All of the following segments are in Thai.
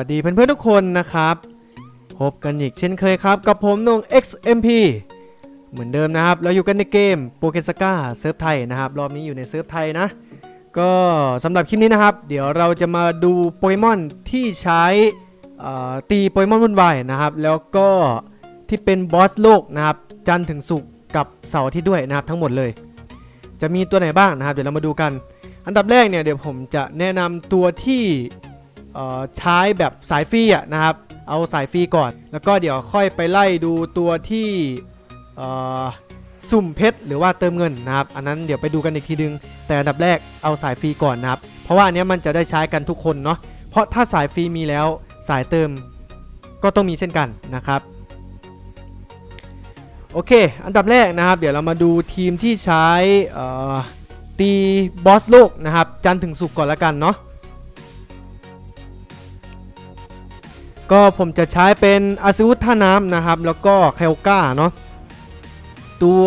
วัสดีเพื่อนๆทุกคนนะครับ พบกันอีกเช่นเคยครับ กับผมนง XMP เหมือนเดิมนะครับ เราอยู่กันในเกมโปเกสกาเซิร์ฟไทยนะครับ รอบนี้อยู่ในเซิร์ฟไทยนะ ก็สำหรับคลิปนี้นะครับ เดี๋ยวเราจะมาดูโปเกมอนที่ใช้ตีโปเกมอนวุ่นวายนะครับ แล้วก็ที่เป็นบอสโลกนะครับ จันถึงศุกกับเสาร์ที่ด้วยนะครับทั้งหมดเลย จะมีตัวไหนบ้างนะครับ เดี๋ยวเรามาดูกัน อันดับแรกเนี่ยเดี๋ยวผมจะแนะนำตัวที่ ใช้แบบสายฟรีอะนะครับ เอาสายฟรีก่อน แล้วก็เดี๋ยวค่อยไปไล่ดูตัวที่สุ่มเพชรหรือว่าเติมเงินนะครับ อันนั้นเดี๋ยวไปดูกันอีกทีนึง แต่อันดับแรกเอาสายฟรีก่อนนะครับ เพราะว่าอันนี้มันจะได้ใช้กันทุกคนเนาะ เพราะถ้าสายฟรีมีแล้วสายเติมก็ต้องมีเช่นกันนะครับโอเค อันดับแรกนะครับ เดี๋ยวเรามาดูทีมที่ใช้ตีบอสโลกนะครับ จันถึงศุกก่อนละกันเนาะ ก็ผมจะใช้เป็นอาซิวุธท่าน้ำนะครับ แล้วก็เคลกาเนาะตัว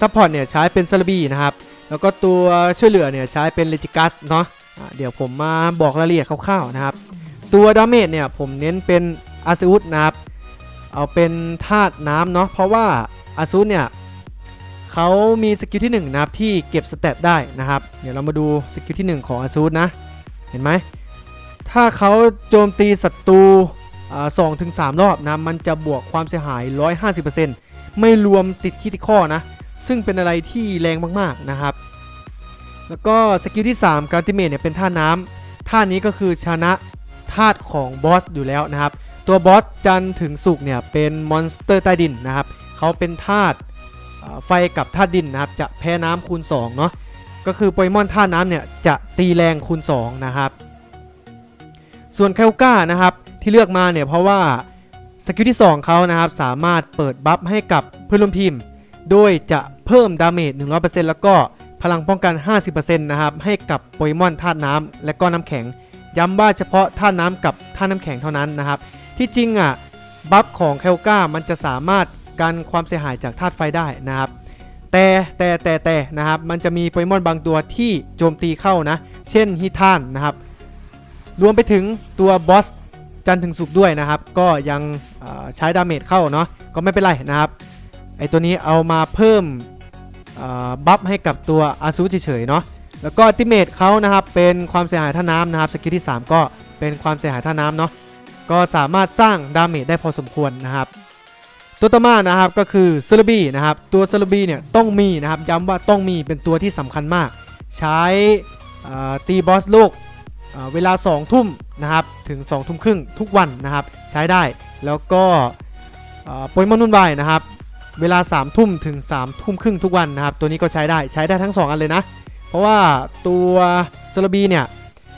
ซัพพอร์ตเนี่ยใช้เป็นซาลบีนะครับ แล้วก็ตัวช่วยเหลือเนี่ยใช้เป็นเลจิกัสเนาะะเดี๋ยวผมมาบอกรายละเอียดคร่าวๆนะครับ ตัวดาเมจเนี่ยผมเน้นเป็นอาซิวุธนะครับ เอาเป็นธาตุน้ำเนาะเพราะว่าอาซูเนี่ยเขามีสกิลที่1นะครับที่เก็บสเตตได้นะครับ เดี๋ยวเรามาดูสกิลที่ 1 ของอาซูนะ เห็นไหม ถ้าเขาโจมตีศัตรูสองถึงสามรอบนะ มันจะบวกความเสียหาย 150%ไม่รวมติดคิติข้อนะ ซึ่งเป็นอะไรที่แรงมากๆนะครับ แล้วก็สกิลที่3การติเมทเนี่ยเป็นท่าน้ำท่านี้ก็คือชนะธาตุของบอสอยู่แล้วนะครับ ตัวบอสจันทร์ถึงสุกเนี่ยเป็นมอนสเตอร์ใต้ดินนะครับ เขาเป็นธาตุไฟกับธาตุดินนะครับ จะแพ้น้ำคูณ2เนาะ ก็คือโปเกมอนธาตุน้ำเนี่ยจะตีแรงคูณ2นะครับ ส่วนเคลก้านะครับที่เลือกมาเนี่ยเพราะว่าสกิลที่ 2เขานะครับสามารถเปิดบัฟให้กับเพื่อนร่วมทีม โดยจะเพิ่มดาเมจ 100%แล้วก็พลังป้องกัน 50%นะครับให้กับโปเกมอนธาตุน้ำและก็น้ำแข็ง ย้ำว่าเฉพาะธาตุน้ำกับธาตุน้ำแข็งเท่านั้นนะครับ ที่จริงอะบัฟของเคลกามันจะสามารถกันความเสียหายจากธาตุไฟได้นะครับ แต่แต่แต่แต่นะครับมันจะมีโปเกมอนบางตัวที่โจมตีเข้านะ เช่นฮิทานนะครับ รวมไปถึงตัวบอสจันถึงสุกด้วยนะครับ ก็ยังใช้ดาเมจเข้าเนาะก็ไม่เป็นไรนะครับไอตัวนี้เอามาเพิ่มบัฟให้กับตัวอาซูเฉยๆเนาะแล้วก็ติเมตเขานะครับเป็นความเสียหายท่าน้ำนะครับสกิลที่ 3 ก็เป็นความเสียหายท่าน้ำเนาะก็สามารถสร้างดาเมจได้พอสมควรนะครับ ตัวต่อมานะครับก็คือเซลบีนะครับตัวเซลบีเนี่ยต้องมีนะครับย้ำว่าต้องมีเป็นตัวที่สำคัญมาก ใช้ตีบอสโลก เวลา 2 ทุ่มนะครับถึง 2 ทุ่มครึ่งทุกวันนะครับใช้ได้แล้วก็โปเกมอนนุ่นวายนะครับเวลา 3 ทุ่มถึง 3 ทุ่มครึ่งทุกวันนะครับตัวนี้ก็ใช้ได้ใช้ได้ทั้ง 2 อันเลยนะ เพราะว่าตัวซเลบีเนี่ย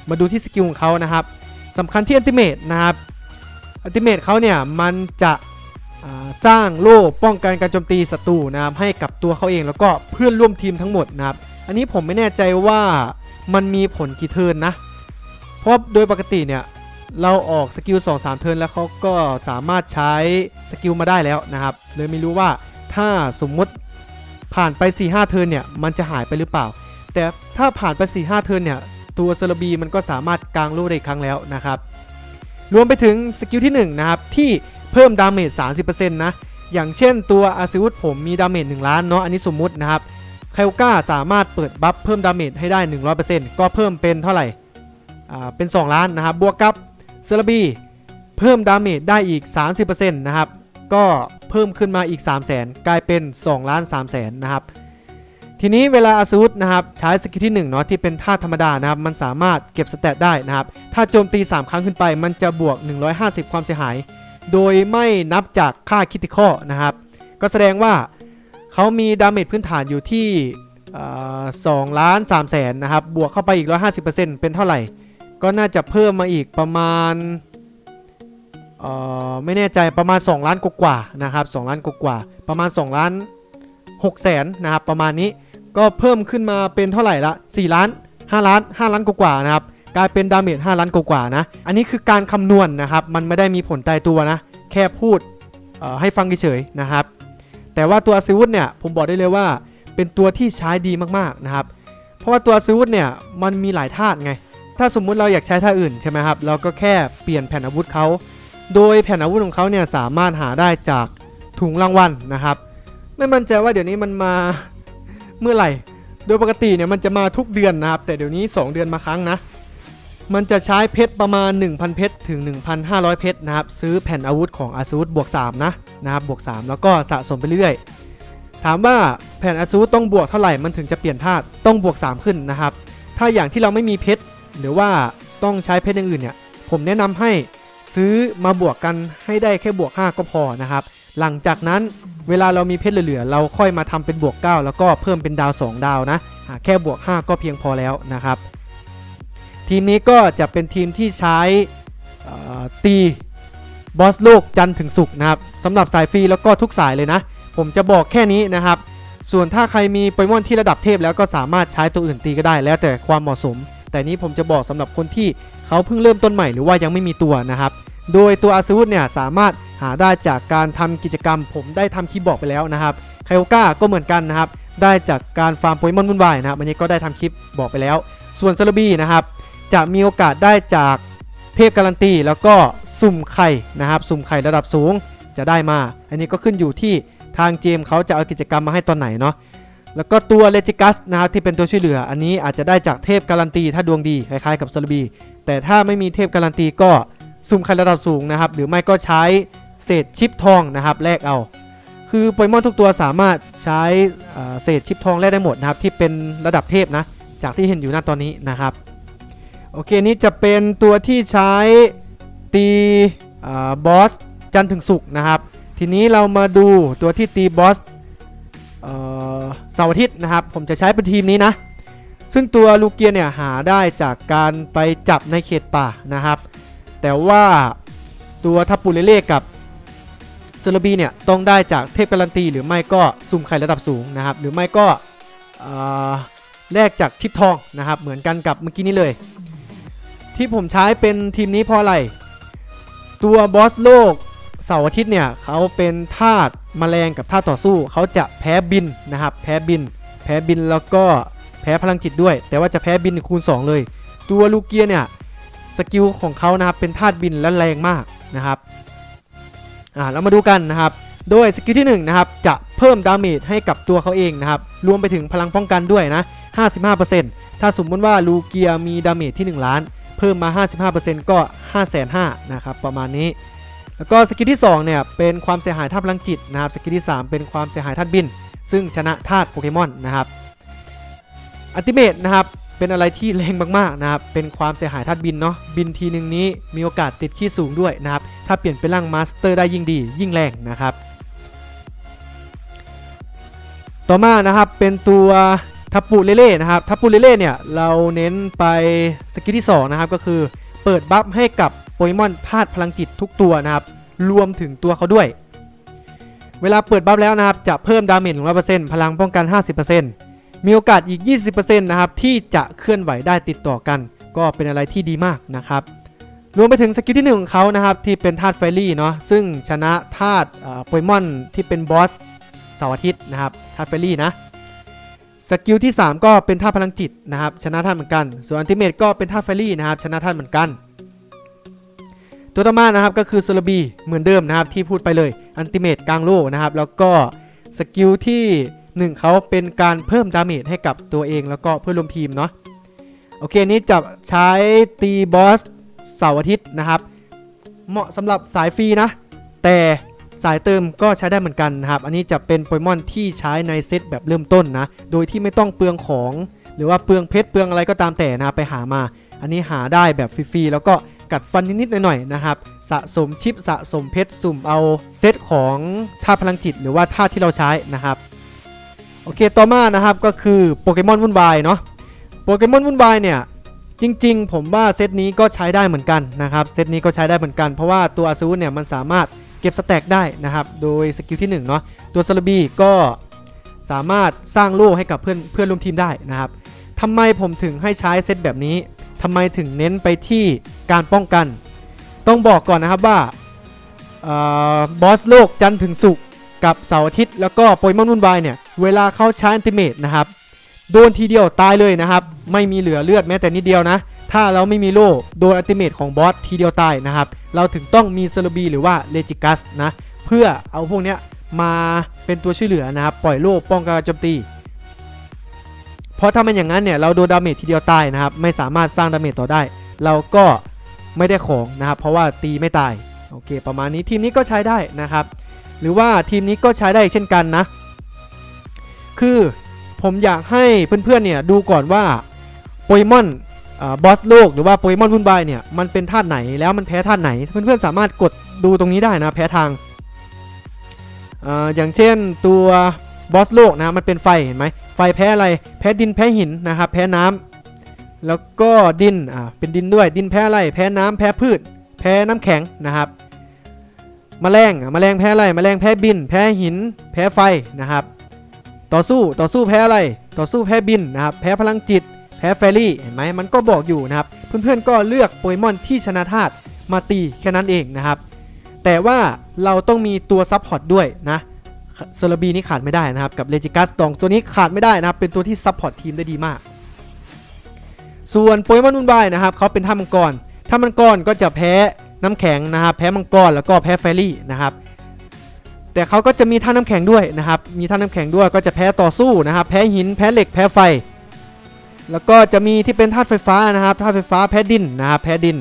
มาดูที่สกิลของเขานะครับสำคัญที่อันติเมตนะครับอัลติเมทเขาเนี่ยมันจะสร้างโล่ป้องกันการโจมตีศัตรูนะครับให้กับตัวเขาเองแล้วก็เพื่อนร่วมทีมทั้งหมดนะครับอันนี้ผมไม่แน่ใจว่ามันมีผลกี่เทิร์นนะ เพราะโดยปกติเนี่ยเราออกสกิล2 3 เทิร์นแล้วเขาก็สามารถใช้สกิลมาได้แล้วนะครับเลยไม่รู้ว่าถ้าสมมติผ่านไป 4-5 เทิร์นเนี่ยมันจะหายไปหรือเปล่า แต่ถ้าผ่านไป 4-5 เทิร์นเนี่ยตัวเซลบีมันก็สามารถกางโล่ได้อีกครั้งแล้วนะครับรวมไปถึงสกิลที่1นะครับที่เพิ่มดาเมจ 30%นะอย่างเช่นตัวอาซิวุธผมมีดาเมจ1ล้านเนาะอันนี้สมมุตินะครับไคลก้าสามารถเปิดบัฟเพิ่มดาเมจให้ได้ 100%ก็เพิ่มเป็นเท่าไหร่ เป็น 2 ล้านนะครับ บวกกับเซราบีเพิ่มดาเมจได้อีก 30%นะครับ ก็เพิ่มขึ้นมาอีก 3 0 0 0 0 0 กลายเป็น2ล้าน3 0 0 0 0นะครับ ทีนี้เวลาอาซูดนะครับใช้สกิลที่1เนาะที่เป็นท่าธรรมดานะครับ มันสามารถเก็บสเตตได้นะครับ ถ้าโจมตี 3 ครั้งขึ้นไป มันจะบวก 150 ความเสียหาย โดยไม่นับจากค่าคิติคอนะครับ ก็แสดงว่าเขามีดาเมจพื้นฐานอยู่ที่สองล้านสามแสนนะครับ บวกเข้าไปอีก 150%เป็นเท่าไหร่ ก็น่าจะเพิ่มมาอีกประมาณเอ่อไม่แน่ใจประมาณ 2 ล้านกว่าๆนะครับ2ล้านกว่าๆประมาณ 2 ล้าน6แสนนะครับประมาณนี้ก็เพิ่มขึ้นมาเป็นเท่าไหร่ละ4ล้าน 5 ล้าน 5 ล้านกว่าๆนะครับกลายเป็นดาเมจ5ล้านกว่าๆนะอันนี้คือการคำนวณนนะครับมันไม่ได้มีผลตายตัวนะแค่พูดเอ่อให้ฟังเฉยๆนะครับ แต่ว่าตัวซิวุธเนี่ยผมบอกได้เลยว่าเป็นตัวที่ใช้ดีมากๆนะครับ เพราะว่าตัวซิวุธเนี่ยมันมีหลายธาตุไง ถ้าสมมุติเราอยากใช้ท่าอื่นใช่ไหมครับ เราก็แค่เปลี่ยนแผ่นอาวุธเขา โดยแผ่นอาวุธของเขาเนี่ยสามารถหาได้จากถุงรางวัลนะครับ ไม่มั่นใจว่าเดี๋ยวนี้มันมาเมื่อไหร่ โดยปกติเนี่ยมันจะมาทุกเดือนนะครับ แต่เดี๋ยวนี้ 2 เดือนมาครั้งนะ มันจะใช้เพชรประมาณ 1,000 เพชรถึง 1,500 เพชรนะครับ ซื้อแผ่นอาวุธของอาซูดบวก3นะนะครับบวก 3 แล้วก็สะสมไปเรื่อยถามว่าแผ่นอาซูดต้องบวกเท่าไหร่มันถึงจะเปลี่ยนธาตุต้องบวก 3 ขึ้นนะครับ ถ้าอย่างที่เราไม่มีเพชร หรือว่าต้องใช้เพชรอย่างอื่นเนี่ยผมแนะนำให้ซื้อมาบวกกันให้ได้แค่บวก 5 ก็พอนะครับ หลังจากนั้นเวลาเรามีเพชรเหลือ เราค่อยมาทำเป็นบวก 9 แล้วก็เพิ่มเป็นดาว 2 ดาวนะแค่บวก 5 ก็เพียงพอแล้วนะครับ ทีมนี้ก็จะเป็นทีมที่ใช้ตีบอสโลกจันถึงศุกนะครับสำหรับสายฟรีแล้วก็ทุกสายเลยนะ ผมจะบอกแค่นี้นะครับ ส่วนถ้าใครมีโปเกมอนที่ระดับเทพแล้วก็สามารถใช้ตัวอื่นตีก็ได้แล้วแต่ความเหมาะสม แต่นี้ผมจะบอกสำหรับคนที่เขาเพิ่งเริ่มต้นใหม่หรือว่ายังไม่มีตัวนะครับ โดยตัวอาซูดเนี่ยสามารถหาได้จากการทำกิจกรรม ผมได้ทำคลิปบอกไปแล้วนะครับไคโอก้าก็เหมือนกันนะครับ ได้จากการฟาร์มโปเกมอนวุ่นวายนะครับอันนี้ก็ได้ทำคลิปบอกไปแล้ว ส่วนซาลบีนะครับจะมีโอกาสได้จากเทพการันตีแล้วก็สุ่มไข่นะครับ สุ่มไข่ระดับสูงจะได้มา อันนี้ก็ขึ้นอยู่ที่ทางเจมเขาจะเอากิจกรรมมาให้ตอนไหนเนาะ แล้วก็ตัวเลจิกัสนะครับที่เป็นตัวช่วยเหลือ อันนี้อาจจะได้จากเทพการันตี ถ้าดวงดีคล้ายๆกับซาลบี แต่ถ้าไม่มีเทพการันตีก็สุ่มไข่ระดับสูงนะครับ หรือไม่ก็ใช้เศษชิปทองนะครับแลกเอา คือโปเกมอนทุกตัวสามารถใช้เศษชิปทองแลกได้หมดนะครับที่เป็นระดับเทพนะจากที่เห็นอยู่หน้าตอนนี้นะครับโอเคนี่จะเป็นตัวที่ใช้ตีบอสจันถึงศุกนะครับ ทีนี้เรามาดูตัวที่ตีบอส เสาร์อาทิตย์นะครับ ผมจะใช้เป็นทีมนี้นะ ซึ่งตัวลูเกียเนี่ยหาได้จากการไปจับในเขตป่านะครับ แต่ว่าตัวทัพปูเลเล่กับเซเลบีเนี่ยต้องได้จากเทพการันตี หรือไม่ก็สุ่มไข่ระดับสูงนะครับ หรือไม่ก็แลกจากชิปทองนะครับ เหมือนกันกับเมื่อกี้นี้เลย ที่ผมใช้เป็นทีมนี้เพราะอะไร ตัวบอสโลกเสาร์อาทิตย์เนี่ยเขาเป็นธาตุ แมลงกับธาตุต่อสู้เขาจะแพ้บินนะครับ แพ้บิน แพ้บินแล้วก็แพ้พลังจิตด้วย แต่ว่าจะแพ้บินคูณ 2 เลย ตัวลูเกียเนี่ยสกิลของเขานะครับเป็นธาตุบินและแรงมากนะครับอ่าเรามาดูกันนะครับ โดยสกิลที่1นะครับจะเพิ่มดาเมจให้กับตัวเขาเองนะครับรวมไปถึงพลังป้องกันด้วยนะ 55%ถ้าสมมติว่าลูเกียมีดาเมจที่ 1 ล้าน เพิ่มมา 55%ก็ 5 5 0 0 0นะครับประมาณนี้ แล้วก็สกิลที่2เนี่ยเป็นความเสียหายธาพลังจิตนะครับสกิลที่ 3 เป็นความเสียหายธาบิน ซึ่งชนะธาตุโปเกมอนนะครับอัลติเมตนะครับเป็นอะไรที่แรงมากๆนะครับเป็นความเสียหายธาตุบินเนาะบินทีหนึ่งนี้มีโอกาสติดขี้สูงด้วยนะครับถ้าเปลี่ยนเป็นร่างมาสเตอร์ได้ยิ่งดี ยิ่งแรงนะครับต่อมานะครับเป็นตัวทัปปูเลเล่นะครับทัปปูเลเล่เนี่ยเราเน้นไปสกิลที่2นะครับก็คือเปิดบัฟให้กับ โปเกมอนธาตุพลังจิตทุกตัวนะครับ รวมถึงตัวเขาด้วย เวลาเปิดบัฟแล้วนะครับ จะเพิ่มดาเมจ100%พลังป้องกัน 50%มีโอกาสอีก 20%นะครับ ที่จะเคลื่อนไหวได้ติดต่อกัน ก็เป็นอะไรที่ดีมากนะครับ รวมไปถึงสกิลที่1ของเขานะครับ ที่เป็นธาตุไฟรี่เนาะซึ่งชนะธาตุโปเกมอนที่เป็นบอสเสาร์อาทิตย์นะครับธาตุไฟรี่นะสกิลที่ 3 ก็เป็นธาตุพลังจิตนะครับ ชนะท่านเหมือนกัน ส่วนอันติเมตก็เป็นธาตุไฟรี่นะครับ ชนะท่านเหมือนกัน ตัวต่อมานะครับก็คือโซลบีเหมือนเดิมนะครับที่พูดไปเลยอันติเมตกลางโลกนะครับแล้วก็สกิลที่ 1 เขาเป็นการเพิ่มดาเมจให้กับตัวเองแล้วก็เพื่อนร่วมทีมเนาะโอเคนนี้จะใช้ตีบอสเสาร์อาทิตย์นะครับ เหมาะสำหรับสายฟรีนะ แต่สายเติมก็ใช้ได้เหมือนกันนะครับ อันนี้จะเป็นโปเกมอนที่ใช้ในเซตแบบเริ่มต้นนะ โดยที่ไม่ต้องเปลืองของ หรือว่าเปลืองเพชรเปลืองอะไรก็ตามแต่นะไปหามา อันนี้หาได้แบบฟรีๆแล้วก็ กัดฟันนิดๆหน่อยๆนะครับสะสมชิปสะสมเพชรสุ่มเอาเซตของท่าพลังจิตหรือว่าท่าที่เราใช้นะครับโอเคต่อมานะครับก็คือโปเกมอนวุ่นวายเนาะโปเกมอนวุ่นวายเนี่ยจริงๆ ผมว่าเซตนี้ก็ใช้ได้เหมือนกันนะครับเซตนี้ก็ใช้ได้เหมือนกันเพราะว่าตัวอาซูเนี่ยมันสามารถเก็บสแต็กได้นะครับโดยสกิลที่1เนาะตัวซาลบีก็สามารถสร้างโล่ให้กับเพื่อนเพื่อนร่วมทีมได้นะครับทำไมผมถึงให้ใช้เซตแบบนี้ทำไมถึงเน้นไปที่ การป้องกัน ต้องบอกก่อนนะครับว่าบอสโลกจันทร์ถึงศุกร์กับเสาร์อาทิตย์แล้วก็โปเกมอนวุ่นวายเนี่ย เวลาเข้าใช้อันติเมตนะครับ โดนทีเดียวตายเลยนะครับ ไม่มีเหลือเลือดแม้แต่นิดเดียวนะ ถ้าเราไม่มีโล่โดนอัลติเมทของบอสทีเดียวตายนะครับ เราถึงต้องมีเซอร์บีหรือว่าเลจิกัสนะ เพื่อเอาพวกเนี้ยมาเป็นตัวช่วยเหลือนะครับ ปล่อยโล่ป้องกันโจมตี เพราะถ้ามันอย่างนั้นเนี่ยเราโดนดาเมจทีเดียวตายนะครับ ไม่สามารถสร้างดาเมจต่อได้ เราก็ ไม่ได้ของนะครับ เพราะว่าตีไม่ตายโอเค ประมาณนี้ทีมนี้ก็ใช้ได้นะครับ หรือว่าทีมนี้ก็ใช้ได้เช่นกันนะ คือผมอยากให้เพื่อนๆเนี่ยดูก่อนว่าโปเกมอนบอสโลกหรือว่าโปเกมอนวุ่นวายเนี่ยมันเป็นธาตุไหนแล้วมันแพ้ธาตุไหน เพื่อนๆสามารถกดดูตรงนี้ได้นะแพ้ทางออย่างเช่นตัวบอสโลกนะมันเป็นไฟเห็นไหมไฟแพ้อะไรแพ้ดินแพ้หินนะครับแพ้น้ำ แล้วก็ดินอ่าเป็นดินด้วยดินแพ้อะไรแพ้น้ำแพ้พืช แพ้น้ำแข็งนะครับแมลงอะแมลงแพ้อะไรแมลงแพ้บิน แพ้หิน แพ้ไฟนะครับ ต่อสู้ต่อสู้แพ้อะไร ต่อสู้แพ้บินนะครับ แพ้พลังจิต แพ้แฟรี่เห็นไหมมันก็บอกอยู่นะครับ เพื่อนๆก็เลือกโปเกมอนที่ชนะธาตุมาตีแค่นั้นเองนะครับ แต่ว่าเราต้องมีตัวซับพอร์ตด้วยนะเซอร์บีนี่ขาดไม่ได้นะครับ กับเลจิกัสตองตัวนี้ขาดไม่ได้นะครับ เป็นตัวที่ซับพอร์ตทีมได้ดีมาก ส่วนโปเกมอนวุ่นวายนะครับเขาเป็นท่ามังกรท่ามังกรก็จะแพ้น้ำแข็งนะครับแพ้มังกรแล้วก็แพ้แฟรี่นะครับแต่เขาก็จะมีท่าน้ำแข็งด้วยนะครับมีท่าน้ำแข็งด้วยก็จะแพ้ต่อสู้นะครับแพ้หินแพ้เหล็กแพ้ไฟ แล้วก็จะมีที่เป็นธาตุไฟฟ้านะครับธาตุไฟฟ้าแพ้ดินนะครับแพ้ดิน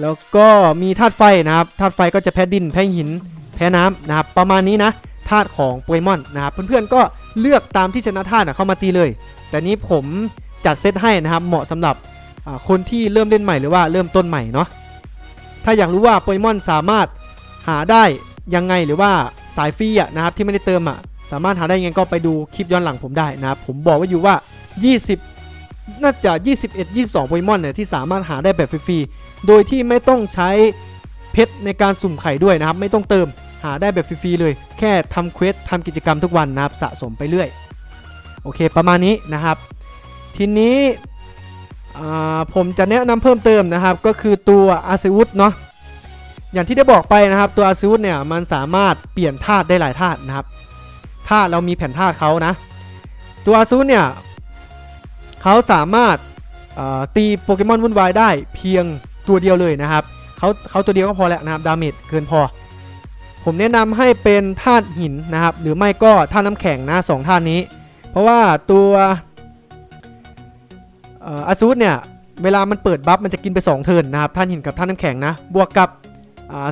แล้วก็มีธาตุไฟนะครับธาตุไฟก็จะแพ้ดิน แพ้หิน แพ้น้ำนะครับประมาณนี้นะธาตุของโปเกมอนนะครับเพื่อนๆก็เลือกตามที่ชนะธาตุนเข้ามาตีเลย แต่นี้ผม จัดเซตให้นะครับ เหมาะสำหรับคนที่เริ่มเล่นใหม่หรือว่าเริ่มต้นใหม่เนาะถ้าอยากรู้ว่าโปเกมอนสามารถหาได้ยังไงหรือว่าสายฟรีอะนะครับที่ไม่ได้เติมอะสามารถหาได้ยังไงก็ไปดูคลิปย้อนหลังผมได้นะครับผมบอกไว้อยู่ว่า 20 น่าจะ 21 22โปเกมอนเนี่ยที่สามารถหาได้แบบฟรีๆโดยที่ไม่ต้องใช้เพชรในการสุ่มไข่ด้วยนะครับ ไม่ต้องเติมหาได้แบบฟรีๆเลย แค่ทำเควสทำกิจกรรมทุกวันนะครับสะสมไปเรื่อย โอเค ประมาณนี้นะครับ ทีนี้ผมจะแนะนำเพิ่มเติมนะครับ ก็คือตัวอาซิวุธเนาะอย่างที่ได้บอกไปนะครับ ตัวอาซิวุธเนี่ยมันสามารถเปลี่ยนธาตุได้หลายธาตุนะครับถ้าเรามีแผ่นธาตุเขานะ ตัวอาซิวุธเนี่ยเขาสามารถตีโปเกมอนวุ่นวายได้เพียงตัวเดียวเลยนะครับเขาเขาตัวเดียวก็พอแล้วนะครับดาเมจเกินพอ ผมแนะนำให้เป็นธาตุหินนะครับ หรือไม่ก็ธาตุน้ำแข็งนะสองธาตุนี้ เพราะว่าตัว อาซูดเนี่ย เวลามันเปิดบัฟมันจะกินไป 2 เทิร์นนะครับธาตุหินกับธาตุน้ำแข็งนะ บวกกับ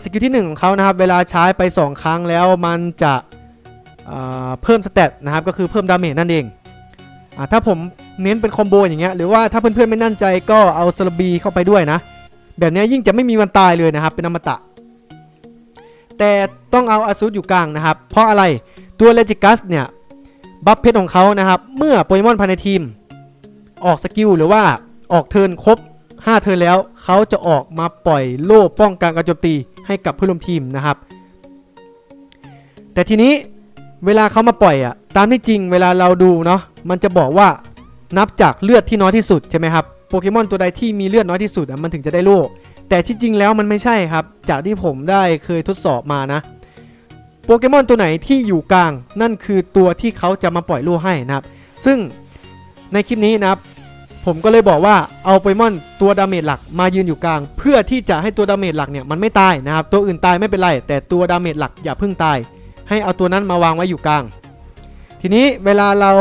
สกิลที่ 1 ของเขานะครับ เวลาใช้ไป 2 ครั้งแล้วมันจะเพิ่มสเตตนะครับ ก็คือเพิ่มดาเมจนั่นเองอถ้าผมเน้นเป็นคอมโบอย่างเงี้ยหรือว่าถ้าเพื่อนๆไม่นั่นใจก็เอาซาลบีเข้าไปด้วยนะ แบบนี้ยยิ่งจะไม่มีวันตายเลยนะครับ เป็นอมตะ แต่ต้องเอาอาซูดอยู่กลางนะครับ เพราะอะไรตัวเลจิกัสเนี่ยบัฟเพชรของเขานะครับ เมื่อโปเกมอนภายในทีม ออกสกิลหรือว่าออกเทิร์นครบ 5 เทิร์นแล้ว เขาจะออกมาปล่อยโล่ป้องกันการโจมตีให้กับเพื่อนร่วมทีมนะครับ แต่ทีนี้เวลาเขามาปล่อยอะตามที่จริงเวลาเราดูเนาะมันจะบอกว่านับจากเลือดที่น้อยที่สุดใช่ไหมครับโปเกมอนตัวใดที่มีเลือดน้อยที่สุดอะมันถึงจะได้โล่แต่ที่จริงแล้วมันไม่ใช่ครับ จากที่ผมได้เคยทดสอบมานะ โปเกมอนตัวไหนที่อยู่กลาง นั่นคือตัวที่เขาจะมาปล่อยโล่ให้นะครับ ซึ่งในคลิปนี้นะครับ ผมก็เลยบอกว่าเอาโปเกมอนตัวดาเมจหลักมายืนอยู่กลาง เพื่อที่จะให้ตัวดาเมจหลักเนี่ยมันไม่ตายนะครับตัวอื่นตายไม่เป็นไร แต่ตัวดาเมจหลักอย่าเพิ่งตาย ให้เอาตัวนั้นมาวางไว้อยู่กลาง ทีนี้เวลาเรา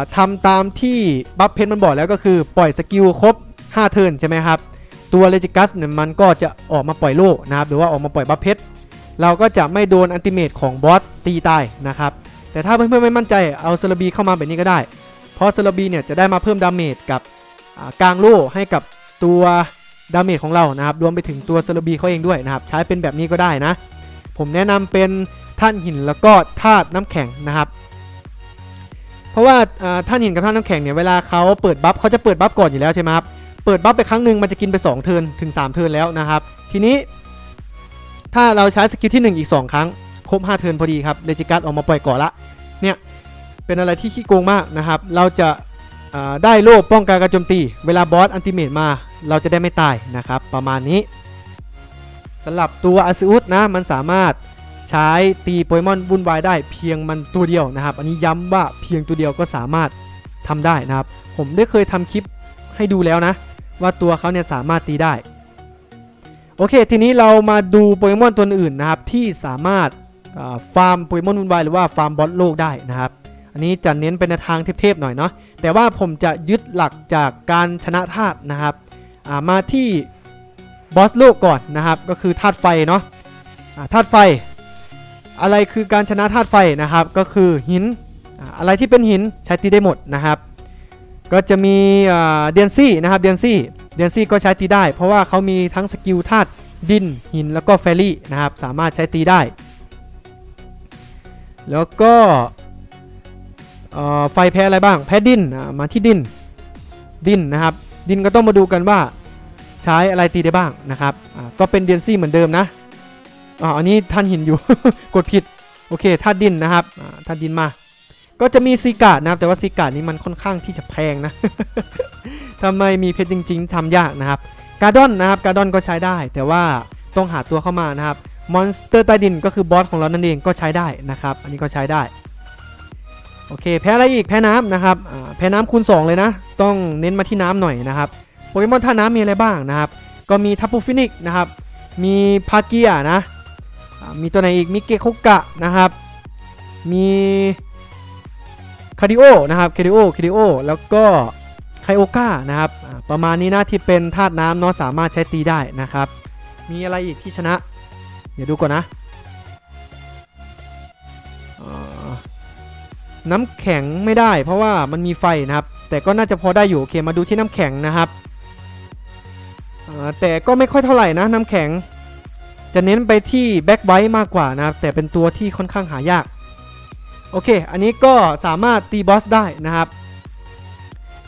าทำตามที่บัฟเพนมันบอกแล้วก็คือปล่อยสกิลครบ 5 เทิร์นใช่ไหมครับ ตัวเลจิกัสเนี่ยมันก็จะออกมาปล่อยโล่นะครับหรือว่าออกมาปล่อยบัฟเพชรเราก็จะไม่โดนอันติเมตของบอสตีตายนะครับแต่ถ้าเพื่อนๆไม่มั่นใจเอาเซเลบีเข้ามาแบบนี้ก็ได้ ราะเซลบีเนี่ยจะได้มาเพิ่มดาเมจกับกลางโล่ให้กับตัวดาเมจของเรานะครับรวมไปถึงตัวเซลบีเขาเองด้วยนะครับ ใช้เป็นแบบนี้ก็ได้นะ ผมแนะนำเป็นท่านหินแล้วก็ธาตุน้ำแข็งนะครับ เพราะว่าท่านหินกับท่านน้ำแข็งเนี่ยเวลาเขาเปิดบัฟเขาจะเปิดบัฟก่อนอยู่แล้วใช่ไหมครับเปิดบัฟไปครั้งหนึ่งมันจะกินไป 2 เทินถึง 3 เทินแล้วนะครับ ทีนี้ ถ้าเราใช้สกิลที่ 1 อีก 2 ครั้ง ครบ 5 เทินพอดีครับเลจิกัสออกมาปล่อยก่อนละเนี่ย เป็นอะไรที่ขี้โกงมากนะครับ เราจะาได้โล่ป้องกันการโจมตี เวลาบอสอันติเมตมา เราจะได้ไม่ตายนะครับ ประมาณนี้สำหรับตัวอาซิอุสนะมันสามารถใช้ตีโปเกมอนวุ่นวายได้เพียงมันตัวเดียวนะครับ อันนี้ย้ำว่าเพียงตัวเดียวก็สามารถทำได้นะครับ ผมได้เคยทำคลิปให้ดูแล้วนะ ว่าตัวเขาเนี่ยสามารถตีได้ โอเค ทีนี้เรามาดูโปเกมอนตัวอื่นนะครับ ที่สามารถาฟาร์มโปเกมอนวุ่นวายหรือว่าฟาร์มบอสโลกได้นะครับ อันนี้จะเน้นเป็นในทางเทพๆหน่อยเนาะแต่ว่าผมจะยึดหลักจากการชนะธาตุนะครับามาที่บอสโลกก่อนนะครับ ก็คือธาตุไฟเนาะธาตุไฟ อะไรคือการชนะธาตุไฟนะครับ ก็คือหินอะไรที่เป็นหินใช้ตีได้หมดนะครับ ก็จะมีเดียนซี่นะครับเดียนซี่เดียนซี่ก็ใช้ตีได้ เพราะว่าเขามีทั้งสกิลธาตุดินหินแล้วก็เฟรี่นะครับ สามารถใช้ตีได้ แล้วก็ ไฟแพ้อะไรบ้าง แพ้ดินมาที่ดินดินนะครับ ดินก็ต้องมาดูกันว่าใช้อะไรตีได้บ้างนะครับก็เป็นเดียนซี่เหมือนเดิมนะอ๋ออันนี้ท่านหินอยู่กดผิดโอเคธาดินนะครับอ่าดินมา ก็จะมีซีกาดนะครับ แต่ว่าซีกาดนี้มันค่อนข้างที่จะแพงนะทำไมมีเพชรจริง ๆทำยากนะครับ การ์ดอนนะครับ การ์ดอนก็ใช้ได้ แต่ว่าต้องหาตัวเข้ามานะครับ มอนสเตอร์ใต้ดินก็คือบอสของเรานั่นเองก็ใช้ได้นะครับ อันนี้ก็ใช้ได้ โอเค แพ้อะไรอีก แพ้น้ำนะครับ แพ้น้ำคูณ 2 เลยนะ ต้องเน้นมาที่น้ำหน่อยนะครับ โปเกมอนท่าน้ำมีอะไรบ้างนะครับ ก็มีทัพปูฟินิกนะครับ มีพาเกียนะ มีตัวไหนอีก มีเกโคกะนะครับ มีคาริโอนะครับคาริโอคาริโอ แล้วก็ไคโอก้านะครับ ประมาณนี้นะที่เป็นธาตุน้ำเนาะสามารถใช้ตีได้นะครับ มีอะไรอีกที่ชนะ เดี๋ยวดูก่อนนะ น้ำแข็งไม่ได้ เพราะว่ามันมีไฟนะครับ แต่ก็น่าจะพอได้อยู่โอเคมาดูที่น้ำแข็งนะครับแต่ก็ไม่ค่อยเท่าไหร่นะน้ำแข็ง จะเน้นไปที่แบ็คไบต์มากกว่านะครับ แต่เป็นตัวที่ค่อนข้างหายาก โอเค อันนี้ก็สามารถตีบอสได้นะครับ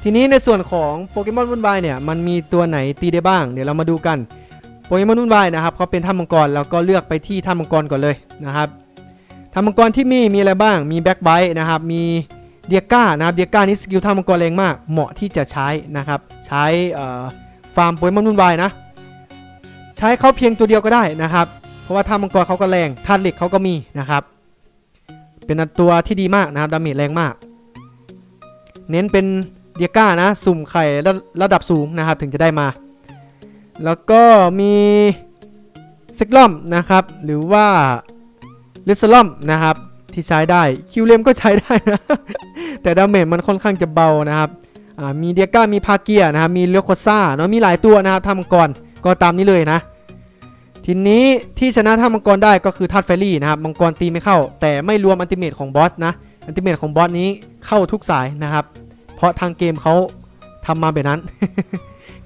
ทีนี้ในส่วนของโปเกมอนวุ่นวายเนี่ยมันมีตัวไหนตีได้บ้าง เดี๋ยวเรามาดูกันโปเกมอนวุ่นวายนะครับเขาเป็นถ้ำมังกรแล้วก็เลือกไปที่ถ้ำมังกรก่อนเลยนะครับ ถ้ำมังกรที่มีมีอะไรบ้าง มีแบ็คไบต์นะครับ มีเดียก้านะครับ เดียก้านี่สกิลถ้ำมังกรแรงมาก เหมาะที่จะใช้นะครับ ใช้ฟาร์มโปเกมอนวุ่นวายนะ ใช้เขาเพียงตัวเดียวก็ได้นะครับ เพราะว่าถ้ำมังกรเขาก็แรงธาตุเหล็กเขาก็มีนะครับ เป็นตัวที่ดีมากนะครับ ดาเมจแรงมาก เน้นเป็นเดียก้านะ สุ่มไข่ระระดับสูงนะครับ ถึงจะได้มา แล้วก็มีเซ็กลอมนะครับ หรือว่า ลิสลอมนะครับที่ใช้ได้คิวเลมก็ใช้ได้นะ แต่ดาเมจมันค่อนข้างจะเบานะครับมีเดียก้ามีพาเกียนะครับมีเลโคซ่าเนาะมีหลายตัวนะครับทำมังกรก็ตามนี้เลยนะ ทีนี้ที่ชนะท่ามังกรได้ก็คือธาตุเฟรรี่นะครับมังกรตีไม่เข้า แต่ไม่รวมอันติเมตของบอสนะอันติเมตของบอสนี้เข้าทุกสายนะครับ เพราะทางเกมเขาทำมาแบบนั้น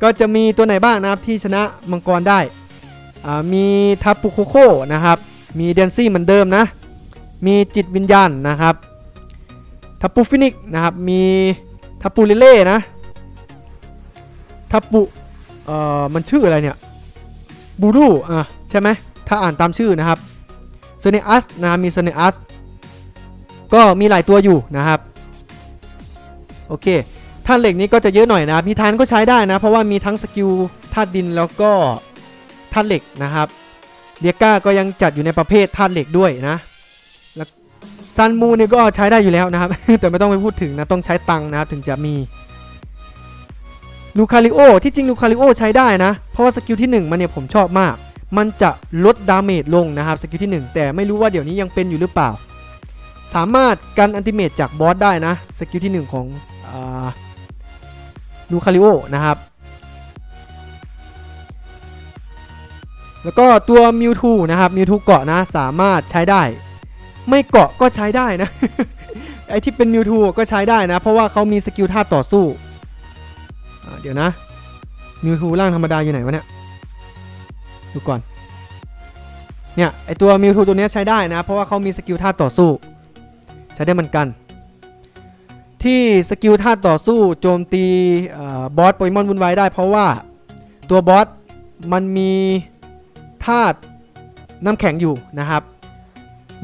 ก็จะมีตัวไหนบ้างนะครับที่ชนะมังกรได้อ่ามีทัปปุโคโคนะครับ มีเดนซี่เหมือนเดิมนะ มีจิตวิญญาณนะครับทัปปุฟินิกนะครับ มีทัปปุลิเล่นะทัปปุเอ่อมันชื่ออะไรเนี่ยบูดูอะใช่ไหมถ้าอ่านตามชื่อนะครับเซเนอัสนะมีเซเนอัสก็มีหลายตัวอยู่นะครับ โอเคธาตุเหล็กนี้ก็จะเยอะหน่อยนะพี่ทานก็ใช้ได้นะ เพราะว่ามีทั้งสกิลธาตุดินแล้วก็ธาตุเหล็กนะครับ เดียก้าก็ยังจัดอยู่ในประเภทธาตุเหล็กด้วยนะแล้วซันมูเนี่ยก็ใช้ได้อยู่แล้วนะครับ แต่ไม่ต้องไปพูดถึงนะ ต้องใช้ตังนะครับถึงจะมีลูคาริโอที่จริงลูคาริโอใช้ได้นะ เพราะว่าสกิลที่ 1 มันเนี่ยผมชอบมาก มันจะลดดาเมจลงนะครับสกิลที่ 1 แต่ไม่รู้ว่าเดี๋ยวนี้ยังเป็นอยู่หรือเปล่า สามารถกันอันติเมตจากบอสได้นะสกิลที่ 1 ของอ่าลูคาริโอนะครับ แล้วก็ตัวมิวทูนะครับมิวทูเกาะนะสามารถใช้ได้ ไม่เกาะก็ใช้ได้นะ ไอที่เป็นมิวทูก็ใช้ได้นะ เพราะว่าเขามีสกิลท่าต่อสู้ เดี๋ยวนะมิวทูร่างธรรมดาอยู่ไหนวะเนี่ย ดูก่อน เนี่ยไอตัวมิวทูตัวนี้ใช้ได้นะ เพราะว่าเขามีสกิลท่าต่อสู้ ใช้ได้เหมือนกัน ที่สกิลธาต่อสู้โจมตีอบอสโปเกมอนวุ่นวายได้ เพราะว่าตัวบอสมันมี ธาตุน้ำแข็งอยู่นะครับ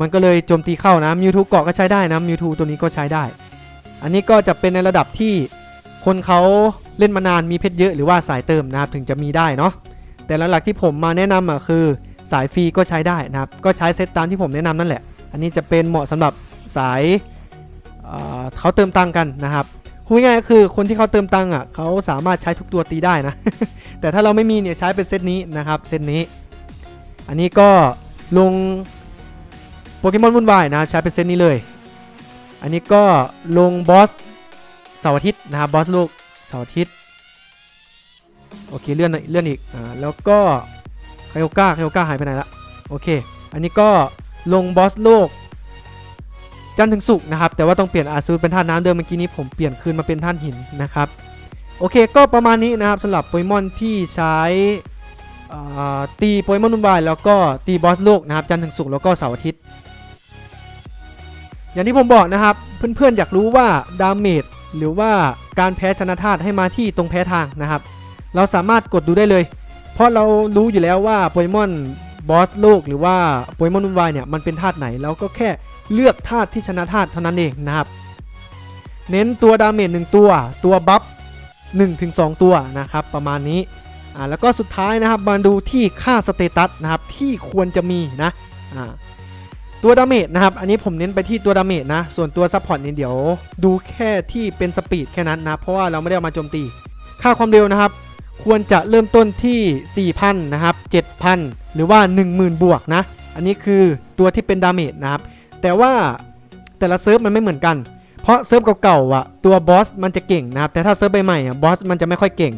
มันก็เลยโจมตีเข้านะมิวทูเกาะก็ใช้ได้นะมิวทูตัวนี้ก็ใช้ได้ อันนี้ก็จะเป็นในระดับที่คนเขาเล่นมานานมีเพชรเยอะหรือว่าสายเติมนะครับถึงจะมีได้เนาะแต่หลักๆที่ผมมาแนะนำอะคือสายฟรีก็ใช้ได้นะครับก็ใช้เซตตามที่ผมแนะนำนั่นแหละ อันนี้จะเป็นเหมาะสำหรับสายเอ่อเขาเติมตังกันนะครับโหพูดง่ายก็คือคนที่เขาเติมตังอะเขาสามารถใช้ทุกตัวตีได้นะ แต่ถ้าเราไม่มีเนี่ยใช้เป็นเซตนี้นะครับเซตนี้ อันนี้ก็ลงโปเกมอนวุ่นวายนะใช้เป็นเซตนี้เลย อันนี้ก็ลงบอสเสาร์อาทิตย์นะครับบอสลูกเสาร์อาทิตย์โอเคเลื่อนหน่อยเลื่อนอีกอ่าแล้วก็ไคโอก้าไคโอก้าหายไปไหนละโอเค อันนี้ก็ลงบอสโลก จันทร์ถึงศุกนะครับ แต่ว่าต้องเปลี่ยนอาซูเป็นท่าน้ำเดิมเมื่อกี้นี้ผมเปลี่ยนคืนมาเป็นท่านหินนะครับ โอเคก็ประมาณนี้นะครับสำหรับโปเกมอนที่ใช้ ตีโปเกมอนนุ่นวายแล้วก็ตีบอสโลกนะครับจันทร์ถึงศุกร์แล้วก็เสาร์อาทิตย์ อย่างที่ผมบอกนะครับ เพื่อนๆอยากรู้ว่าดาเมจหรือว่าการแพ้ชนะธาตุให้มาที่ตรงแพ้ทางนะครับ เราสามารถกดดูได้เลย เพราะเรารู้อยู่แล้วว่าโปเกมอนบอสโลกหรือว่าโปเกมอนวุ่นวายเนี่ยมันเป็นธาตุไหนเราก็แค่เลือกธาตุที่ชนะธาตุเท่านั้นเองนะครับ เน้นตัวดาเมจหนึ่งตัว ตัวบัฟ1ถึง2ตัวนะครับประมาณนี้ อ่าแล้วก็สุดท้ายนะครับมาดูที่ค่าสเตตัสนะครับที่ควรจะมีนะอ่าตัวดาเมจนะครับ อันนี้ผมเน้นไปที่ตัวดาเมจนะ ส่วนตัวซัพพอร์ตเนี่ยเดี๋ยว ดูแค่ที่เป็นสปีดแค่นั้นนะ เพราะว่าเราไม่ได้เอามาโจมตี ค่าความเร็วนะครับ ควรจะเริ่มต้นที่ 4,000 นะครับ 7,000 หรือว่า 10,000 บวกนะ อันนี้คือตัวที่เป็นดาเมจนะครับ แต่ว่าแต่ละเซิร์ฟมันไม่เหมือนกัน เพราะเซิร์ฟเก่าๆอะตัวบอสมันจะเก่งนะครับ แต่ถ้าเซิร์ฟใหม่ๆอะบอสมันจะไม่ค่อยเก่ง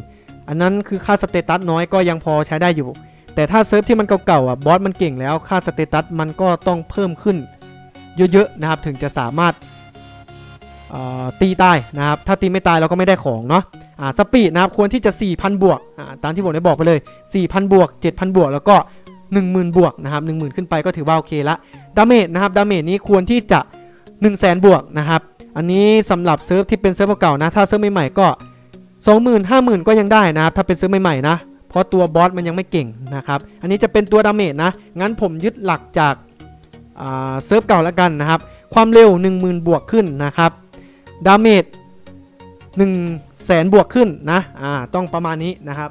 อันนั้นคือค่าสเตตัสน้อยก็ยังพอใช้ได้อยู่ แต่ถ้าเซิร์ฟที่มันเก่าๆอะบอสมันเก่งแล้วค่าสเตตัสมันก็ต้องเพิ่มขึ้น เยอะๆนะครับถึงจะสามารถตีตายนะครับ ถ้าตีไม่ตายเราก็ไม่ได้ของเนาะอ่าสปีดนะครับควรที่จะ 4,000 บวกอ่าตามที่ผมได้บอกไปเลย 4,000 บวก 7,000 บวก แล้วก็ 10,000 บวกนะครับ 10,000 ขึ้นไปก็ถือว่าโอเคละดาเมจนะครับดาเมจนี้ควรที่จะ 100,000 บวกนะครับ อันนี้สำหรับเซิร์ฟที่เป็นเซิร์ฟเก่านะ ถ้าเซิร์ฟใหม่ๆก็ 20,000 50,000ก็ยังได้นะครับ ถ้าเป็นซิร์ฟใหม่ๆนะ เพราะตัวบอสมันยังไม่เก่งนะครับ อันนี้จะเป็นตัวดาเมจนะ งั้นผมยึดหลักจากาเซิร์ฟเก่าแล้วกันนะครับ ความเร็ว 10,000 บวกขึ้นนะครับ ดาเมจ1 0 0 0 0แสนบวกขึ้นนะ อ่า ต้องประมาณนี้นะครับ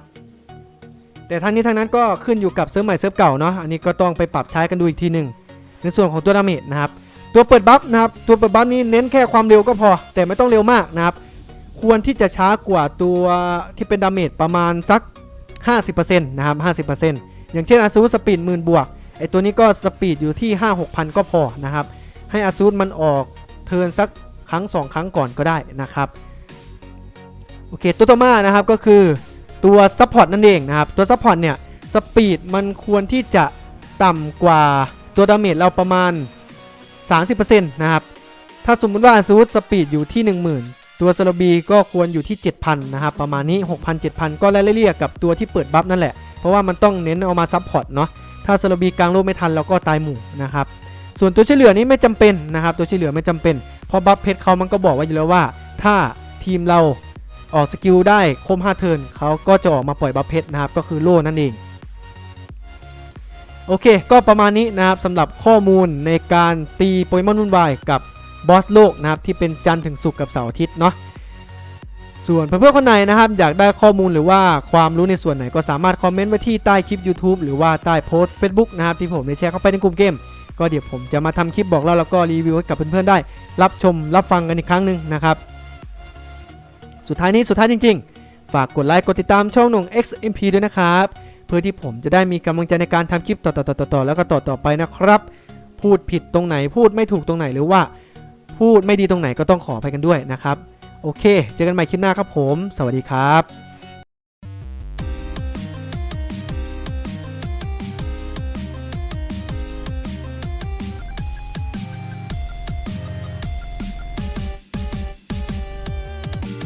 แต่ทั้งนี้ทั้งนั้นก็ขึ้นอยู่กับเซิร์ฟใหม่เซิร์ฟเก่าเนาะ อันนี้ก็ต้องไปปรับใช้กันดูอีกทีหนึ่ง ในส่วนของตัวดาเมจนะครับ ตัวเปิดบัฟนะครับ ตัวเปิดบัฟนี้เน้นแค่ความเร็วก็พอ แต่ไม่ต้องเร็วมากนะครับ ควรที่จะช้ากว่าตัวที่เป็นดาเมจประมาณสัก 50%นะครับ 50%อย่างเช่นอาซูสปีดหมื่นบวกไอตัวนี้ก็สปีดอยู่ที่ 5 6 0 0 ก็พอนะครับ ให้อาซูมันออกเทิร์นสักครั้ง 2 ครั้งก่อนก็ได้นะครับโอเคตัวต่อมานะครับก็คือตัวซัพพอร์ตนั่นเองนะครับ ตัวซัพพอร์ตเนี่ยสปีดมันควรที่จะต่ำกว่าตัวดาเมจเราประมาณ 30%นะครับ ถ้าสมมุติว่าอาซูสปีดอยู่ที่ 10,000 ตัวซาโลบีก็ควรอยู่ที่ 7,000 นะครับ ประมาณนี้ 6,000 7,000 ก็ไล่เลี่ยกับตัวที่เปิดบัฟนั่นแหละ เพราะว่ามันต้องเน้นเอามาซัพพอร์ตเนาะ ถ้าซาโลบีกลางโลกไม่ทันเราก็ตายหมู่นะครับ ส่วนตัวช่วยเหลือนี้ไม่จำเป็นนะครับ ตัวช่วยเหลือไม่จำเป็น เพราะบัฟเพชรเขามันก็บอกไว้อยู่แล้วว่า ถ้าทีมเราออกสกิลได้คม5เทิร์นเขาก็จะออกมาปล่อยบัฟเพชรนะครับ ก็คือโล่นั่นเอง โอเค ก็ประมาณนี้นะครับสำหรับข้อมูลในการตีโปเกมอนวุ่นวายกับ บอสโลกนะครับที่เป็นจันทร์ถึงศุกร์กับเสาร์อาทิตย์เนาะส่วนเพื่อนๆคนไหนนะครับ อยากได้ข้อมูลหรือว่าความรู้ในส่วนไหนก็สามารถคอมเมนต์ไว้ที่ใต้คลิป YouTube หรือว่าใต้โพสต์ Facebook นะครับที่ผมได้แชร์เข้าไปในกลุ่มเกม ก็เดี๋ยวผมจะมาทำคลิปบอกเล่าแล้วก็รีวิวให้กับเพื่อนๆได้ รับชมรับฟังกันอีกครั้งหนึ่งนะครับสุดท้ายนี้สุดท้ายจริง ๆ ฝากกดไลค์กดติดตามช่องหนุ่ง XMP ด้วยนะครับ เพื่อที่ผมจะได้มีกำลังใจในการทำคลิปต่อๆๆๆแล้วก็ต่อๆไปนะครับ พูดผิดตรงไหนพูดไม่ถูกตรงไหนหรือว่า พูดไม่ดีตรงไหนก็ต้องขออภัยกันด้วยนะครับ โอเค เจอกันใหม่คลิปหน้าครับผม สวัสดีครับ